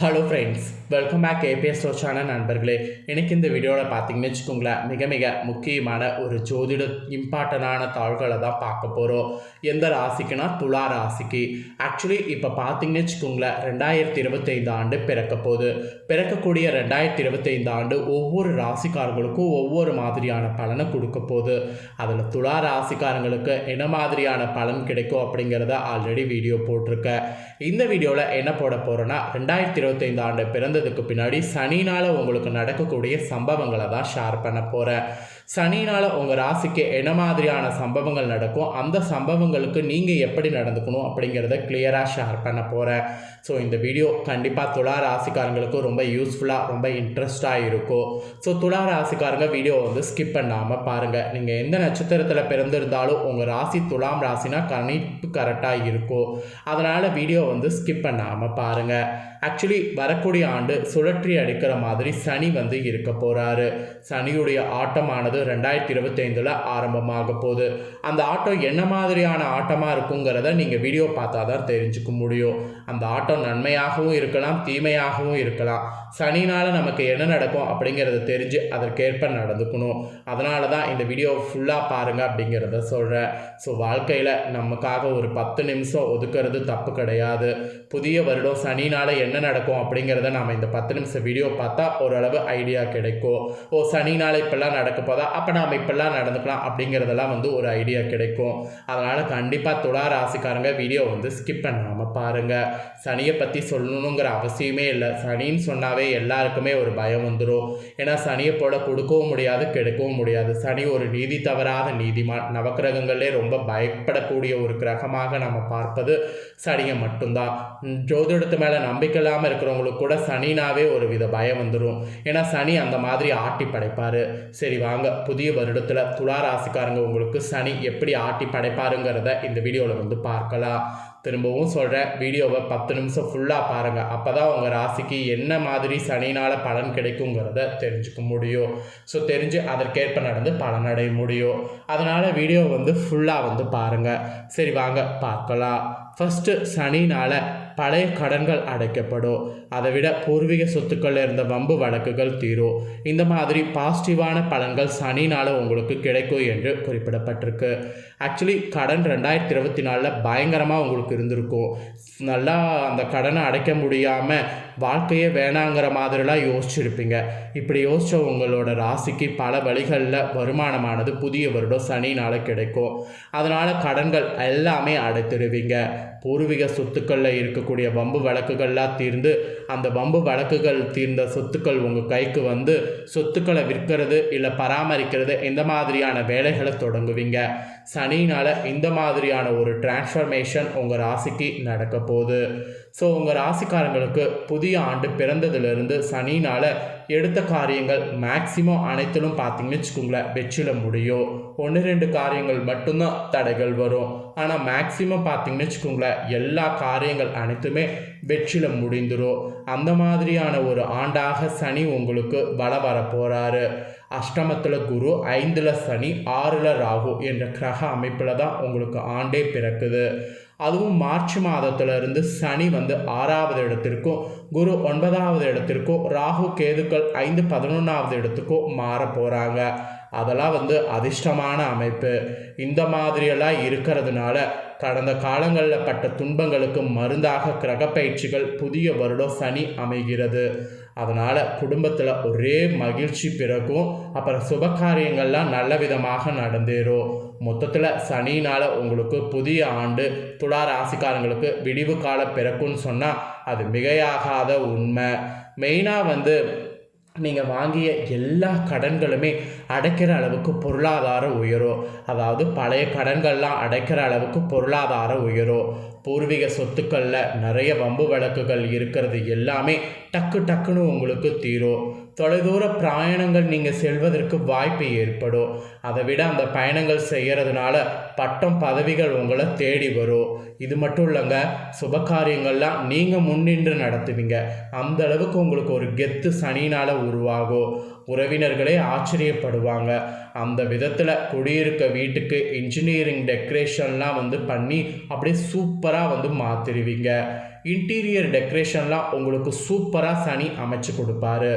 Hello friends welcome back ABS ரோச்சான நண்பர்களே. எனக்கு இந்த வீடியோவில் பார்த்தீங்கன்னு வச்சுக்கோங்களேன் மிக மிக முக்கியமான ஒரு ஜோதிட இம்பார்ட்டண்டான தாள்களை தான் பார்க்க போகிறோம் எந்த ராசிக்குனா துலா ராசிக்கு. ஆக்சுவலி இப்போ பார்த்தீங்கன்னு வச்சுக்கோங்களேன் ரெண்டாயிரத்தி இருபத்தைந்து ஆண்டு பிறக்க போகுது. பிறக்கக்கூடிய ரெண்டாயிரத்தி இருபத்தைந்து ஆண்டு ஒவ்வொரு ராசிக்காரங்களுக்கும் ஒவ்வொரு மாதிரியான பலனை கொடுக்க போகுது. அதில் துலா ராசிக்காரங்களுக்கு என்ன மாதிரியான பலன் கிடைக்கும் அப்படிங்கிறத ஆல்ரெடி வீடியோ போட்டிருக்கேன். இந்த வீடியோவில் என்ன போட போகிறோன்னா ரெண்டாயிரத்தி இருபத்தைந்து ஆண்டு பிறந்ததுக்கு பின்னாடி சனினால் உங்களுக்கு நடக்கக்கூடிய சம்பவங்களை தான் ஷேர் பண்ண போகிறேன் சனினால் உங்கள் ராசிக்கு என்ன மாதிரியான சம்பவங்கள் நடக்கும்? அந்த சம்பவங்களுக்கு நீங்கள் எப்படி நடந்துக்கணும் அப்படிங்கிறத கிளியராக ஷேர் பண்ண போகிறேன் ஸோ இந்த வீடியோ கண்டிப்பாக துலா ராசிக்காரங்களுக்கு ரொம்ப யூஸ்ஃபுல்லாக ரொம்ப இன்ட்ரெஸ்டாக இருக்கும். ஸோ துளா ராசிக்காரங்க வீடியோ வந்து ஸ்கிப் பண்ணாமல் பாருங்கள் நீங்கள் எந்த நட்சத்திரத்தில் பிறந்திருந்தாலும் உங்கள் ராசி துலாம் ராசினா கணிப்பு கரெக்டாக இருக்கும். அதனால் வீடியோ வந்து ஸ்கிப் பண்ணாமல் பாருங்கள் ஆக்சுவலி வரக்கூடிய ஆண்டு சுழற்றி அடிக்கிற மாதிரி சனி வந்து இருக்க போகிறாரு சனியுடைய ஆட்டமானது ரெண்டாயிரத்தி இருபத்தைந்தில் ஆரம்பமாக போகுது. அந்த ஆட்டம் என்ன மாதிரியான ஆட்டமாக இருக்குங்கிறத நீங்கள் வீடியோ பார்த்தா தான் தெரிஞ்சுக்க முடியும். அந்த ஆட்டம் நன்மையாகவும் இருக்கலாம் தீமையாகவும் இருக்கலாம். சனினால் நமக்கு என்ன நடக்கும் அப்படிங்கிறத தெரிஞ்சு அதற்கேற்ப நடந்துக்கணும். அதனால தான் இந்த வீடியோ ஃபுல்லாக பாருங்கள் அப்படிங்கிறத சொல்கிறேன் ஸோ வாழ்க்கையில் நமக்காக ஒரு பத்து நிமிஷம் ஒதுக்கிறது தப்பு கிடையாது. புதிய வருடம் சனினால் என்ன நடக்கும் அப்படிங்கிறத நாம் இந்த பத்து நிமிஷம் வீடியோ பார்த்தா ஓரளவு ஐடியா கிடைக்கும். ஓ சனினால் இப்படிலாம் நடக்க போதா அப்போ நாம் இப்படிலாம் நடந்துக்கலாம் அப்படிங்கிறதெல்லாம் வந்து ஒரு ஐடியா கிடைக்கும். அதனால் கண்டிப்பாக துளா ராசிக்காரங்க வீடியோ வந்து ஸ்கிப் பண்ணாமல் பாருங்கள் சனியை பற்றி சொல்லணுங்கிற அவசியமே இல்லை. சனின்னு சொன்னாவே எல்லாருக்குமே ஒரு பயம் வந்துடும் ஏன்னா சனியை போல கொடுக்கவும் முடியாது கெடுக்கவும் முடியாது. சனி ஒரு நீதி தவறாத நீதிமான் நவக்கிரகங்களே ரொம்ப பயப்படக்கூடிய ஒரு கிரகமாக நம்ம பார்ப்பது சனியை மட்டும்தான். ஜோதிடத்து மேலே நம்பிக்கை இல்லாமல் இருக்கிறவங்களுக்கு கூட சனினாவே ஒரு வித பயம் வந்துடும் ஏன்னா சனி அந்த மாதிரி ஆட்டி படைப்பார். சரி வாங்க புதிய வருடத்தில் துலா ராசிக்காரங்க உங்களுக்கு சனி எப்படி ஆட்டி படைப்பாருங்கிறத இந்த வீடியோவில் வந்து பார்க்கலாம். திரும்பவும் சொல்கிறேன் வீடியோவை பத்து நிமிஷம் ஃபுல்லாக பாருங்கள் அப்போ தான் உங்கள் ராசிக்கு என்ன மாதிரி சனினால் பலன் கிடைக்குங்கிறத தெரிஞ்சுக்க முடியும். ஸோ தெரிஞ்சு அதற்கேற்ப நடந்து பலனடைய முடியும். அதனால் வீடியோ வந்து ஃபுல்லாக வந்து பாருங்கள் சரி வாங்க பார்க்கலாம். ஃபஸ்ட்டு சனினால் பழைய கடன்கள் அடைக்கப்படும். அதை விட பூர்வீக சொத்துக்களில் இருந்த வம்பு வழக்குகள் தீரும் இந்த மாதிரி பாசிட்டிவான பலன்கள் சனினால் உங்களுக்கு கிடைக்கும் என்று குறிப்பிடப்பட்டிருக்கு. ஆக்சுவலி கடன் ரெண்டாயிரத்தி இருபத்தி நாலில் பயங்கரமாக உங்களுக்கு இருந்திருக்கும் நல்லா அந்த கடனை அடைக்க முடியாமல் வாழ்க்கையே வேணாங்கிற மாதிரிலாம் யோசிச்சிருப்பீங்க. இப்படி யோசித்த உங்களோட ராசிக்கு பல வழிகளில் வருமானமானது புதிய வருடம் சனினால் கிடைக்கும். அதனால் கடன்கள் எல்லாமே அடைத்திருவீங்க. பூர்வீக சொத்துக்களில் இருக்கக்கூடிய வம்பு வழக்குகள்லாம் தீர்ந்து அந்த வம்பு வழக்குகள் தீர்ந்த சொத்துக்கள் உங்கள் கைக்கு வந்து சொத்துக்களை விற்கிறது இல்லை பராமரிக்கிறது இந்த மாதிரியான வேலைகளை தொடங்குவீங்க. சனினால் இந்த மாதிரியான ஒரு டிரான்ஸ்ஃபர்மேஷன் உங்கள் ராசிக்கு நடக்க போகுது. ஸோ உங்கள் ராசிக்காரங்களுக்கு புதிய ஆண்டு பிறந்ததுலேருந்து சனினால் எடுத்த காரியங்கள் மேக்சிமம் அனைத்திலும் பார்த்தீங்கன்னு வச்சுக்கோங்களேன் வெற்றில முடியும். ஒன்று ரெண்டு காரியங்கள் மட்டும்தான் தடைகள் வரும். ஆனால் மேக்சிமம் பார்த்தீங்கன்னு வச்சுக்கோங்களேன் எல்லா காரியங்கள் அனைத்துமே வெற்றில முடிந்துடும் அந்த மாதிரியான ஒரு ஆண்டாக சனி உங்களுக்கு வள வர போகிறாரு அஷ்டமத்தில் குரு ஐந்தில் சனி ஆறில் ராகு என்ற கிரக அமைப்பில் தான் உங்களுக்கு ஆண்டே பிறக்குது. அதுவும் மார்ச் மாதத்துல இருந்து சனி வந்து ஆறாவது இடத்திற்கும் குரு ஒன்பதாவது இடத்திற்கும் ராகு கேதுக்கள் ஐந்து பதினொன்றாவது இடத்துக்கும் மாற போகிறாங்க அதெல்லாம் வந்து அதிர்ஷ்டமான அமைப்பு. இந்த மாதிரியெல்லாம் இருக்கிறதுனால கடந்த காலங்களில் பட்ட துன்பங்களுக்கு மருந்தாக கிரக பயிற்சிகள் புதிய வருடம் சனி அமைகிறது. அதனால் குடும்பத்தில் ஒரே மகிழ்ச்சி பிறக்கும். அப்புறம் சுபகாரியங்கள்லாம் நல்ல விதமாக நடந்தேறும். மொத்தத்தில் சனினால் உங்களுக்கு புதிய ஆண்டு துலா ராசிக்காரங்களுக்கு விடிவு காலம் பிறக்கும்னு சொன்னால் அது மிகையாகாத உண்மை. மெயினாக வந்து நீங்கள் வாங்கிய எல்லா கடன்களுமே அடைக்கிற அளவுக்கு பொருளாதார உயரும் அதாவது பழைய கடன்கள்லாம் அடைக்கிற அளவுக்கு பொருளாதார உயரும் பூர்வீக சொத்துக்களில் நிறைய வம்பு வழக்குகள் இருக்கிறது எல்லாமே டக்கு டக்குன்னு உங்களுக்கு தீரும். தொலைதூர பிரயாணங்கள் நீங்கள் செல்வதற்கு வாய்ப்பு ஏற்படும். அதை விட அந்த பயணங்கள் செய்கிறதுனால பட்டம் பதவிகள் உங்களை தேடி வரும். இது மட்டும் இல்லைங்க சுபகாரியங்கள்லாம் நீங்கள் முன்னின்று நடத்துவீங்க. அந்த அளவுக்கு உங்களுக்கு ஒரு கெத்து சனினால் உருவாகும். உறவினர்களே ஆச்சரியப்படுவாங்க. அந்த விதத்தில் குடியிருக்க வீட்டுக்கு இன்ஜினியரிங் டெக்கரேஷன்லாம் வந்து பண்ணி அப்படியே சூப்பராக வந்து மாற்றிடுவீங்க இன்டீரியர் டெக்கரேஷன்லாம் உங்களுக்கு சூப்பராக சனி அமைச்சு கொடுப்பாரு.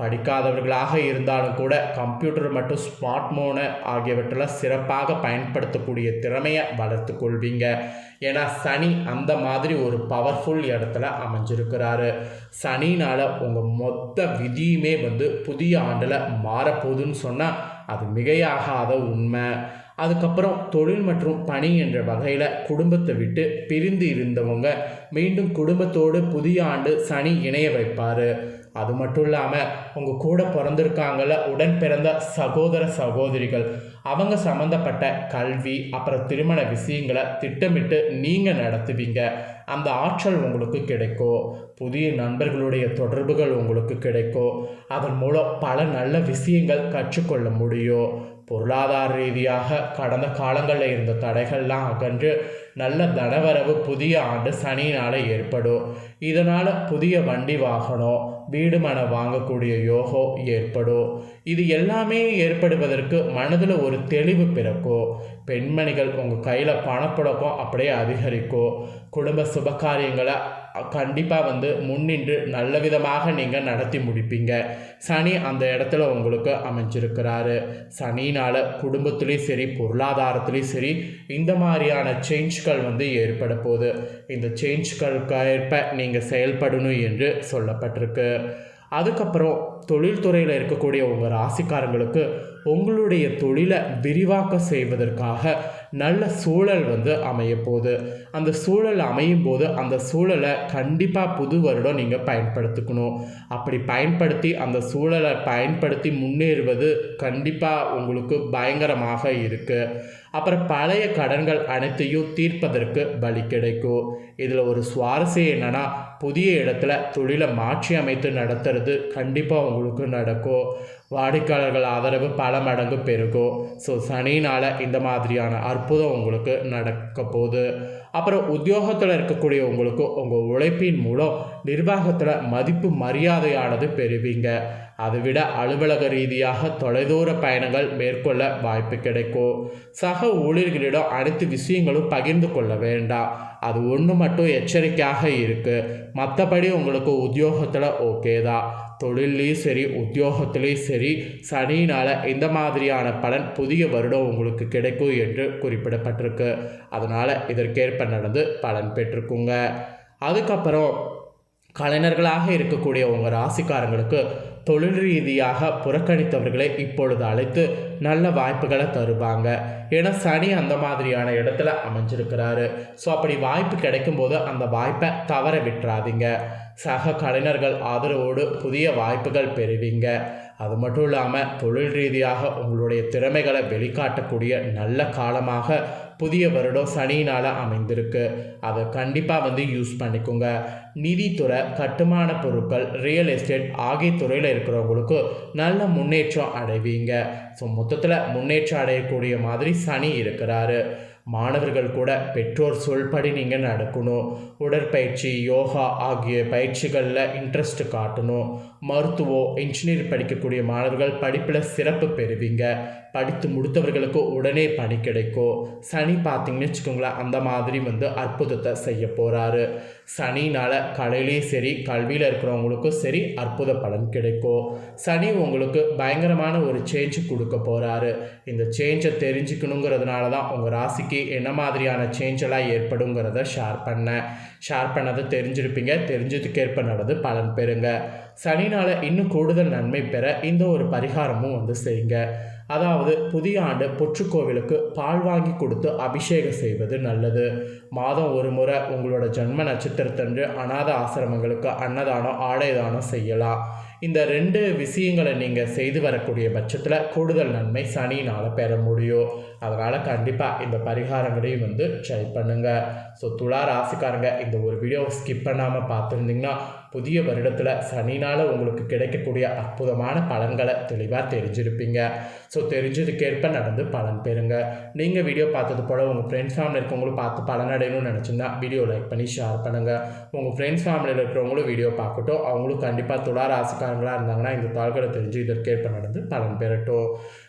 படிக்காதவர்களாக இருந்தாலும் கூட கம்ப்யூட்டர் மற்றும் ஸ்மார்ட் ஃபோனு ஆகியவற்றெல்லாம் சிறப்பாக பயன்படுத்தக்கூடிய திறமையை வளர்த்து கொள்வீங்க. ஏன்னா சனி அந்த மாதிரி ஒரு பவர்ஃபுல் இடத்துல அமைஞ்சிருக்கிறாரு. சனினால் உங்கள் மொத்த விதியுமே வந்து புதிய ஆண்டில் மாறப்போகுதுன்னு சொன்னால் அது மிகையாகாத உண்மை. அதுக்கப்புறம் தொழில் மற்றும் பணி என்ற வகையில் குடும்பத்தை விட்டு பிரிந்து இருந்தவங்க மீண்டும் குடும்பத்தோடு புதிய ஆண்டு சனி இணைய வைப்பார். அது மட்டும் இல்லாமல் உங்கள் கூட பிறந்திருக்காங்கள உடன் பிறந்த சகோதர சகோதரிகள் அவங்க சம்மந்தப்பட்ட கல்வி அப்புறம் திருமண விஷயங்களை திட்டமிட்டு நீங்கள் நடத்துவீங்க. அந்த ஆற்றல் உங்களுக்கு கிடைக்கும். புதிய நண்பர்களுடைய தொடர்புகள் உங்களுக்கு கிடைக்கும். அதன் மூலம் பல நல்ல விஷயங்கள் கற்றுக்கொள்ள முடியும். பொருளாதார ரீதியாக கடந்த காலங்களில் இருந்த தடைகள்லாம் அகன்று நல்ல தனவரவு புதிய ஆண்டு சனியினால் ஏற்படும். இதனால் புதிய வண்டி வாகனம் வீடு மன வாங்கக்கூடிய யோகம் ஏற்படும். இது எல்லாமே ஏற்படுவதற்கு மனதில் ஒரு தெளிவு பிறக்கும். பெண்மணிகள் உங்கள் கையில் பணப்புழக்கம் அப்படியே அதிகரிக்கும். குடும்ப சுபகாரியங்களை கண்டிப்பாக வந்து முன்னின்று நல்ல விதமாக நீங்கள் நடத்தி முடிப்பீங்க. சனி அந்த இடத்துல உங்களுக்கு அமைஞ்சிருக்கிறாரு. சனினால் குடும்பத்துலேயும் சரி பொருளாதாரத்துலேயும் சரி இந்த மாதிரியான சேஞ்ச்கள் வந்து ஏற்பட போகுது. இந்த சேஞ்ச்களுக்கு ஏற்ப நீங்கள் செயல்படணும் என்று சொல்லப்பட்டிருக்கு. அதுக்கப்புறம் தொழில்துறையில் இருக்கக்கூடிய உங்கள் ராசிக்காரங்களுக்கு உங்களுடைய தொழிலை விரிவாக்கம் செய்வதற்காக நல்ல சூழல் வந்து அமையப்போகுது. அந்த சூழல் அமையும் போது அந்த சூழலை கண்டிப்பாக புது வருடம் நீங்கள் பயன்படுத்திக்கணும். அப்படி பயன்படுத்தி அந்த சூழலை பயன்படுத்தி முன்னேறுவது கண்டிப்பாக உங்களுக்கு பயங்கரமாக இருக்குது அப்புறம் பழைய கடன்கள் அனைத்தையும் தீர்ப்பதற்கு பலி கிடைக்கும். இதில் ஒரு சுவாரஸ்யம் என்னென்னா புதிய இடத்துல தொழிலை மாற்றி அமைத்து நடத்துறது கண்டிப்பாக உங்களுக்கு நடக்கும். வாடிக்கையாளர்கள் ஆதரவு பல மடங்கு பெருகும். ஸோ சனினால் இந்த மாதிரியான அற்புதம் உங்களுக்கு நடக்க போகுது அப்புறம் உத்தியோகத்தில் இருக்கக்கூடிய உங்களுக்கு உங்கள் உழைப்பின் மூலம் நிர்வாகத்தில் மதிப்பு மரியாதையானது பெறுவீங்க. அதை விட அலுவலக ரீதியாக தொலைதூர பயணங்கள் மேற்கொள்ள வாய்ப்பு கிடைக்கும். சக ஊழியர்களிடம் அனைத்து விஷயங்களும் பகிர்ந்து கொள்ள வேண்டாம். அது ஒன்று மட்டும் எச்சரிக்கையாக இருக்குது மற்றபடி உங்களுக்கு உத்தியோகத்தில் ஓகே தான். தொழிலையும் சரி உத்தியோகத்திலையும் சரி சனியினால் இந்த மாதிரியான பலன் புதிய வருடம் உங்களுக்கு கிடைக்கும் என்று குறிப்பிடப்பட்டிருக்கு. அதனால் இதற்கேற்ப நடந்து பலன் பெற்றுக்குங்க அதுக்கப்புறம் கலைஞர்களாக இருக்கக்கூடிய உங்கள் ராசிக்காரங்களுக்கு தொழில் ரீதியாக புறக்கணித்தவர்களை இப்பொழுது அழைத்து நல்ல வாய்ப்புகளை தருவாங்க. ஏன்னா சனி அந்த மாதிரியான இடத்துல அமைஞ்சிருக்கிறாரு. ஸோ அப்படி வாய்ப்பு கிடைக்கும்போது அந்த வாய்ப்பை தவற விட்டுறாதீங்க. சக கலைஞர்கள் ஆதரவோடு புதிய வாய்ப்புகள் பெறுவீங்க. அது மட்டும் இல்லாமல் தொழில் ரீதியாக உங்களுடைய திறமைகளை வெளிக்காட்டக்கூடிய நல்ல காலமாக புதிய வருடம் சனியினால் அமைந்திருக்கு. அதை கண்டிப்பாக வந்து யூஸ் பண்ணிக்கோங்க. நிதித்துறை கட்டுமான பொருட்கள் ரியல் எஸ்டேட் ஆகிய துறையில் இருக்கிறவங்களுக்கு நல்ல முன்னேற்றம் அடைவீங்க. ஸோ மொத்தத்தில் முன்னேற்றம் அடையக்கூடிய மாதிரி சனி இருக்கிறாரு. மாணவர்கள் கூட பெற்றோர் சொல்படி நீங்கள் நடக்கணும். உடற்பயிற்சி யோகா ஆகிய பயிற்சிகளில் இன்ட்ரெஸ்ட் காட்டணும். மருத்துவம் இன்ஜினியர் படிக்கக்கூடிய மாணவர்கள் படிப்பில் சிறப்பு பெறுவீங்க. படித்து முடித்தவர்களுக்கு உடனே பணி கிடைக்கும். சனி பார்த்தீங்கன்னு வச்சுக்கோங்களேன் அந்த மாதிரி வந்து அற்புதத்தை செய்ய போகிறாரு சனினால் கலையிலையும் சரி கல்வியில் இருக்கிறவங்களுக்கும் சரி அற்புத பலன் கிடைக்கும். சனி உங்களுக்கு பயங்கரமான ஒரு சேஞ்ச் கொடுக்க போகிறாரு இந்த சேஞ்சை தெரிஞ்சுக்கணுங்கிறதுனால தான் உங்கள் ராசிக்கு என்ன மாதிரியான சேஞ்செல்லாம் ஏற்படுங்கிறத ஷேர் பண்ணேன் ஷேர் பண்ணதை தெரிஞ்சிருப்பீங்க. தெரிஞ்சதுக்கேற்ப நடந்து பலன் பெறுங்க. சனினால் இன்னும் கூடுதல் நன்மை பெற இந்த ஒரு பரிகாரமும் வந்து செய்யுங்க. அதாவது புதிய ஆண்டு புற்றுக்கோவிலுக்கு பால் வாங்கி கொடுத்து அபிஷேகம் செய்வது நல்லது. மாதம் ஒரு முறை உங்களோட ஜென்ம நட்சத்திரத்தன்று அநாத ஆசிரமங்களுக்கு அன்னதானம் ஆடைதானம் செய்யலாம். இந்த ரெண்டு விஷயங்களை நீங்கள் செய்து வரக்கூடிய பட்சத்தில் கூடுதல் நன்மை சனினால் பெற முடியும். அதனால் கண்டிப்பாக இந்த பரிகாரங்களையும் வந்து ட்ரை பண்ணுங்கள் ஸோ துளா ராசிக்காரங்க இந்த ஒரு வீடியோவை ஸ்கிப் பண்ணாமல் பார்த்துருந்தீங்கன்னா புதிய வருடத்தில் சனினால் உங்களுக்கு கிடைக்கக்கூடிய அற்புதமான பலன்களை தெளிவாக தெரிஞ்சிருப்பீங்க. ஸோ தெரிஞ்சதுக்கேற்ப நடந்து பலன் பெறுங்க. நீங்கள் வீடியோ பார்த்தது போல் உங்கள் ஃப்ரெண்ட்ஸ் ஃபேமிலி இருக்கவங்களும் பார்த்து பலனடையணும்னு நினச்சிருந்தா வீடியோ லைக் பண்ணி ஷேர் பண்ணுங்கள் உங்கள் ஃப்ரெண்ட்ஸ் ஃபேமிலியில் இருக்கிறவங்களும் வீடியோ பார்க்கட்டும். அவங்களும் கண்டிப்பாக துளா ராசிக்காரங்களாக இருந்தாங்கன்னா இந்த தாள்களை தெரிஞ்சு இதற்கேற்ப நடந்து பலன் பெறட்டும்.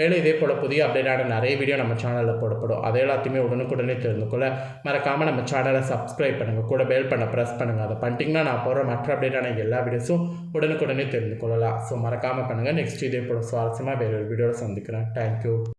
மேலும் இதே போல் புதிய அப்டேட்டான நிறைய வீடியோ நம்ம நம்ம சேனலில் போடப்படும். அதை எல்லாத்தையுமே உடனுக்குடனே தெரிந்து கொள்ள மறக்காமல் நம்ம சேனலை சப்ஸ்கிரைப் பண்ணுங்கள் கூட பெல் பண்ண ப்ரெஸ் பண்ணுங்கள் அதை பண்ணிட்டீங்கன்னா நான் போகிற மற்ற அப்டேட்டான எல்லா வீடியோஸும் உடனுக்குடனே தெரிந்து கொள்ளலாம் ஸோ மறக்காமல் பண்ணுங்கள் நெக்ஸ்ட் இதே போல சுவாரஸ்யமாக வேறு ஒரு வீடியோவில் சந்திக்கிறேன் தேங்க்யூ